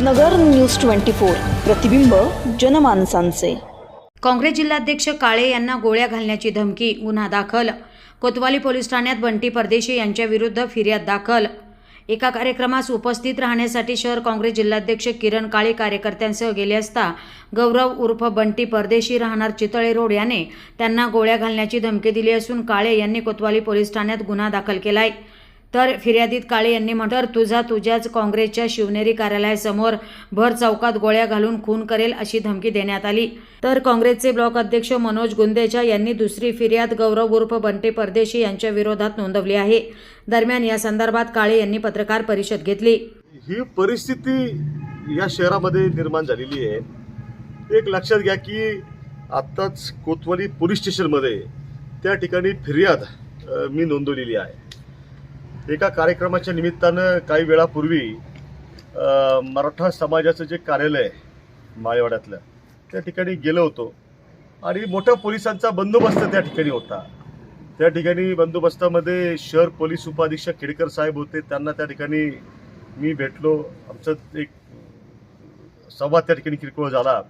नगर news twenty four. प्रतिबिंब जनमानसांचे. काँग्रेस जिल्हाध्यक्ष काळे यांना गोळ्या घालण्याची धमकी गुन्हा दाखल. कोतवाली पोलीस ठाण्यात बंटी परदेशी यांच्याविरुद्ध फिर्याद दाखल. एका कार्यक्रमास उपस्थित राहण्यासाठी शहर काँग्रेस जिल्हाध्यक्ष किरण काळे कार्यकर्त्यांसह गेले असता गौरव उर्फ बंटी परदेशी राहणार चितळे रोड याने त्यांना गोळ्या घालण्याची धमकी दिली असून काळे यांनी कोतवाली पोलीस ठाण्यात गुन्हा दाखल केला आहे तर फिर्यादीत काळे यांनी म्हटलं "तर तुझा तुझ्याच काँग्रेसच्या शिवनेरी कार्यालयासमोर भर चौकात गोळ्या घालून खून करेल अशी धमकी देण्यात आली. तर काँग्रेसचे ब्लॉक अध्यक्ष मनोज गुंदेचा यांनी दुसरी फिर्याद गौरव उर्फ बंटे परदेशी यांच्या विरोधात नोंदवली आहे. दरम्यान या संदर्भात काळे यांनी पत्रकार परिषद घेतली. ही परिस्थिती या शहरामध्ये निर्माण झालेली आहे. एक लक्षात घ्या की आत्ताच कोतवाली पोलीस स्टेशनमध्ये त्या ठिकाणी फिर्याद मी नोंदवलेली आहे. एका कार्यक्रमाच्या निमित्तानं काही वेळापूर्वी मराठा समाजाचं जे कार्यालय आहे माळेवाड्यातलं त्या ठिकाणी गेलो होतो. आणि मोठा पोलिसांचा बंदोबस्त त्या ठिकाणी होता. त्या ठिकाणी बंदोबस्तामध्ये शहर पोलीस उपाधीक्षक खेडकर साहेब होते. त्यांना त्या ठिकाणी मी भेटलो. आमचं एक संवाद त्या ठिकाणी किरकोळ झाला.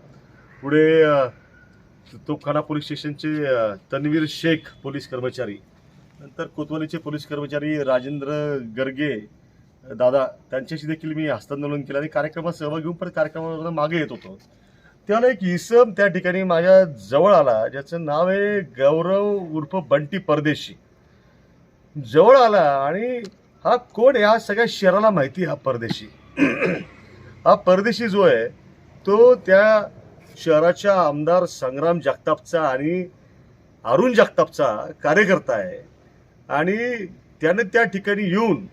पुढे तोपखाना तोफखाना पोलीस स्टेशनचे तन्वीर शेख पोलीस कर्मचारी नंतर कोतवालीचे पोलीस कर्मचारी राजेंद्र गर्गे दादा त्यांच्याशी देखील मी हस्तांदोलन केलं आणि कार्यक्रमात सहभाग घेऊन परत कार्यक्रमाला मागे येत होतो. त्याला एक इसम त्या ठिकाणी माझ्या जवळ आला ज्याचं नाव आहे गौरव उर्फ बंटी परदेशी. जवळ आला आणि हा कोण आहे? हा सगळ्या शहराला माहिती हा परदेशी. हा परदेशी जो आहे तो त्या शहराच्या आमदार संग्राम जगतापचा आणि अरुण जगतापचा कार्यकर्ता आहे. आणि त्यानं त्या ठिकाणी येऊन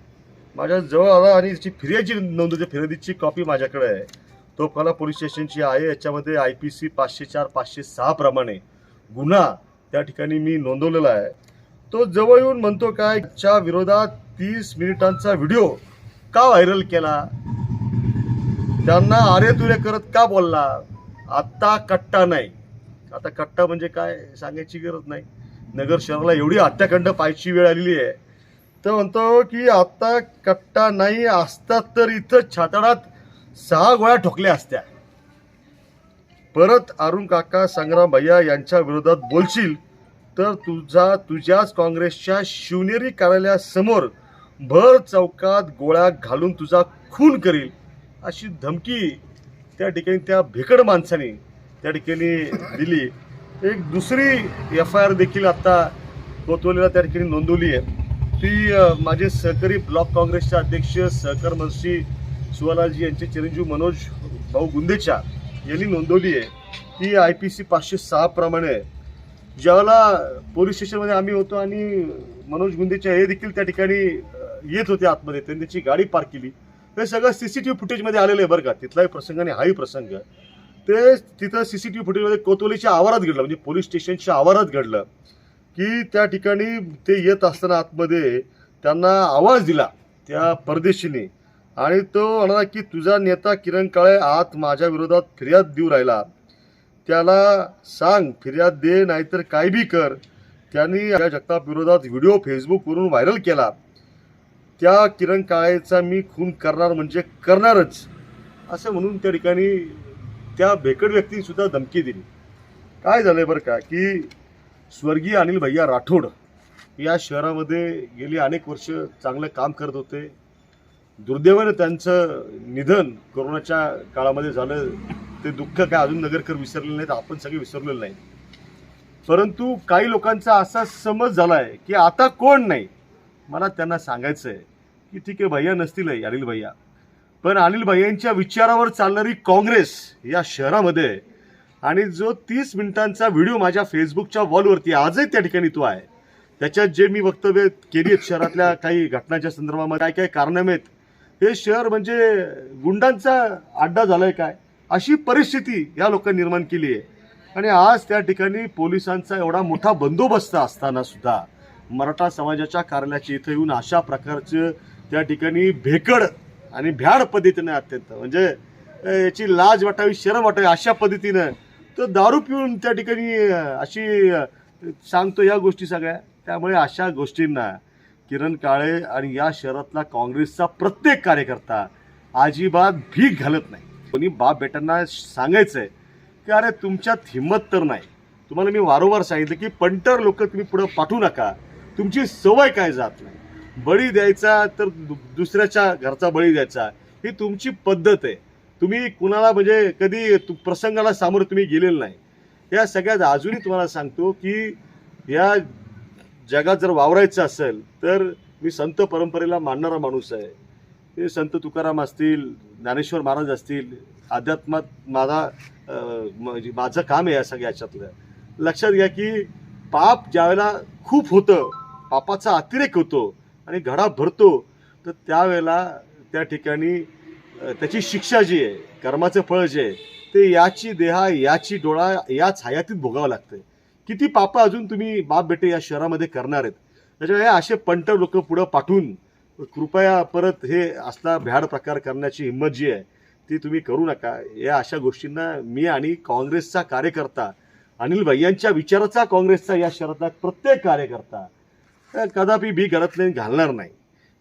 माझ्या जवळ आला आणि त्याची फिर्यादची नोंदवली फिर्यादीची कॉपी माझ्याकडे आहे तोफखाना पोलीस स्टेशनची आहे याच्यामध्ये आय पी सी पाचशे चार पाचशे सहा प्रमाणे गुन्हा त्या ठिकाणी मी नोंदवलेला आहे. तो जवळ येऊन म्हणतो काय च्या विरोधात तीस मिनिटांचा व्हिडिओ का व्हायरल केला? त्यांना आरे तुरे करत का बोलला? आत्ता कट्टा नाही. आता कट्टा म्हणजे काय सांगायची गरज नाही. नगर शहराला एवढी हत्याकांड पाहायची वेळ आलेली आहे. तर म्हणतो की आता कट्टा नाही असतात तर इथं छाताडात सहा गोळ्या ठोकल्या असत्या. परत अरुण काका संग्राम भैया यांच्या विरोधात बोलशील तर तुझा तुझ्याच काँग्रेसच्या शिवनेरी कार्यालयासमोर भर चौकात गोळ्या घालून तुझा खून करील अशी धमकी त्या ठिकाणी त्या भिकड माणसाने त्या ठिकाणी दिली. एक दुसरी एफ आय आर देखील आत्ता कोतवलीला त्या ठिकाणी नोंदवली आहे. ती माझे सहकारी ब्लॉक काँग्रेसचे अध्यक्ष सहकार मंत्री सुवालाजी यांचे चिरंजीव मनोज भाऊ गुंदेचा यांनी नोंदवली आहे. ती आय पी सी पाचशे सहा प्रमाणे आहे. ज्यावेळेला पोलीस स्टेशनमध्ये आम्ही होतो आणि मनोज गुंदेच्या हे देखील त्या ठिकाणी येत होते आतमध्ये. त्यांनी त्याची गाडी पार्क केली. हे सगळं सी सी टी व्ही फुटेजमध्ये आलेलं आहे बरं का. तिथलाही प्रसंग आणि हाही प्रसंग. ते तिथं सी सी टी व्ही फुटेजमध्ये कोतवालीच्या आवारात घडलं म्हणजे पोलीस स्टेशनच्या आवारात घडलं की त्या ठिकाणी ते येत असताना आतमध्ये त्यांना आवाज दिला त्या परदेशीने. आणि तो म्हणाला की तुझा नेता किरण काळे आत माझ्या विरोधात फिर्याद देऊ राहिला. त्याला सांग फिर्याद दे नाहीतर काय बी कर. त्यांनी या जगताप विरोधात व्हिडिओ फेसबुकवरून व्हायरल केला. त्या किरण काळेचा मी खून करणार म्हणजे करणारच असं म्हणून त्या ठिकाणी त्या भेकड व्यक्तींसुद्धा धमकी दिली. काय झालंय बरं का की स्वर्गीय अनिल भैया राठोड या शहरामध्ये गेली अनेक वर्ष चांगलं काम करत होते. दुर्दैवानं त्यांचं निधन कोरोनाच्या काळामध्ये झालं. ते दुःख काय अजून नगरकर विसरलेले नाहीत आपण सगळे विसरलेलं नाही परंतु काही लोकांचा असा समज झाला आहे की आता कोण नाही? मला त्यांना सांगायचं आहे की ठीक आहे भैया नसतील अनिल भैया. पण अनिल यांच्या विचारावर चालणारी काँग्रेस या शहरामध्ये आणि जो तीस मिनिटांचा व्हिडिओ माझ्या फेसबुकच्या वॉलवरती आजही त्या ठिकाणी तो आहे. त्याच्यात जे मी वक्तव्य केली आहेत शहरातल्या काही घटनांच्या संदर्भामध्ये काय काय कारणामे आहेत हे शहर म्हणजे गुंडांचा अड्डा झालाय काय अशी परिस्थिती या लोकांनी निर्माण केली आहे. आणि आज त्या ठिकाणी पोलिसांचा एवढा मोठा बंदोबस्त असताना सुद्धा मराठा समाजाच्या कार्यालयाच्या इथं येऊन अशा प्रकारचं त्या ठिकाणी भेकड आणि भ्याड पद्धतीनं अत्यंत. म्हणजे याची लाज वाटावी शरम वाटावी अशा पद्धतीनं तर दारू पिऊन त्या ठिकाणी अशी सांगतो या गोष्टी सगळ्या. त्यामुळे अशा गोष्टींना किरण काळे आणि या शहरातला काँग्रेसचा प्रत्येक कार्यकर्ता अजिबात भीक घालत नाही. कोणी बाप बेटांना सांगायचं आहे की अरे तुमच्यात हिंमत तर नाही. तुम्हाला मी वारंवार सांगितलं की पंटर लोक तुम्ही पुढं पाठवू नका. तुमची सवय काय जात नाही. बळी द्यायचा तर दु- दुसऱ्याच्या घरचा बळी द्यायचा. ही तुमची पद्धत आहे. तुम्ही कुणाला म्हणजे कधी तु- प्रसंगाला सामोरं तुम्ही गेलेलं नाही. या सगळ्यात अजूनही तुम्हाला सांगतो की या जगात जर वावरायचं असेल तर मी संत परंपरेला मानणारा माणूस आहे. ते संत तुकाराम असतील ज्ञानेश्वर महाराज असतील अध्यात्मात माझा म्हणजे माझं काम आहे या सगळ्या याच्यातलं. लक्षात घ्या की पाप ज्यावेळेला खूप होतं पापाचा अतिरेक होतो आणि घडा भरतो तर त्यावेळेला त्या ठिकाणी त्याची शिक्षा जी आहे कर्माचं फळ जे आहे ते याची देहा याची डोळा याच हयातीत भोगावं लागतं किती पापं अजून तुम्ही बाप बेटे या शहरामध्ये करणार आहेत? त्याच्यामुळे असे पंट लोक पुढं पाठवून कृपया परत हे असला भ्याड प्रकार करण्याची हिंमत जी आहे ती तुम्ही करू नका. या अशा गोष्टींना मी आणि काँग्रेसचा कार्यकर्ता अनिल भाई यांच्या विचाराचा काँग्रेसचा या शहरातला प्रत्येक कार्यकर्ता कदापि बी घरातले घालणार नाही.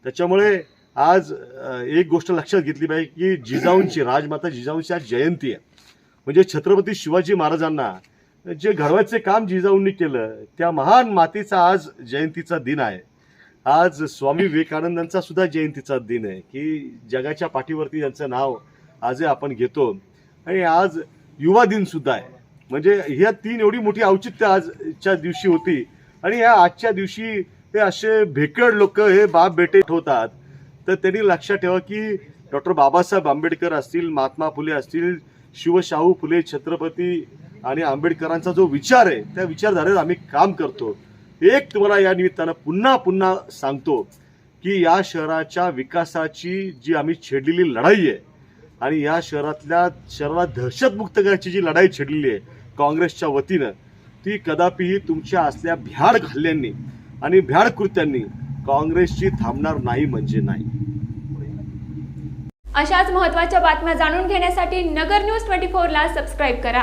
त्याच्यामुळे आज एक गोष्ट लक्षात घेतली पाहिजे की जिजाऊंची राजमाता जिजाऊंची आज जयंती आहे. म्हणजे छत्रपती शिवाजी महाराजांना जे घडवायचे काम जिजाऊंनी केलं त्या महान मातेचा आज जयंतीचा दिन आहे. आज स्वामी विवेकानंदांचा सुद्धा जयंतीचा दिन आहे की जगाच्या पाठीवरती यांचं नाव आजही आपण घेतो. आणि आज युवा दिन सुद्धा आहे. म्हणजे ह्या तीन एवढी मोठी औचित्य आजच्या दिवशी होती. आणि या आजच्या दिवशी हे असे भेकड लोक हे बाप बेटे होतात. तर त्यांनी लक्षात ठेवा की डॉक्टर बाबासाहेब आंबेडकर असतील महात्मा फुले असतील शिवशाहू फुले छत्रपती आणि आंबेडकरांचा जो विचार आहे त्या विचारधारेत आम्ही काम करतो. एक तुम्हाला या निमित्तानं पुन्हा पुन्हा सांगतो की या शहराच्या विकासाची जी आम्ही छेडलेली लढाई आहे आणि या शहरातल्या शहराला दहशतमुक्त करायची जी लढाई छेडलेली आहे काँग्रेसच्या वतीनं ती कदापिही तुमच्या असल्या भ्याड हल्ल्यांनी आणि भ्याड कृत्यांनी काँग्रेसची थांबणार नाही म्हणजे नाही. अशाच महत्त्वाच्या बातम्या जाणून घेण्यासाठी नगर न्यूज ट्वेंटी फोरला सबस्क्राईब करा.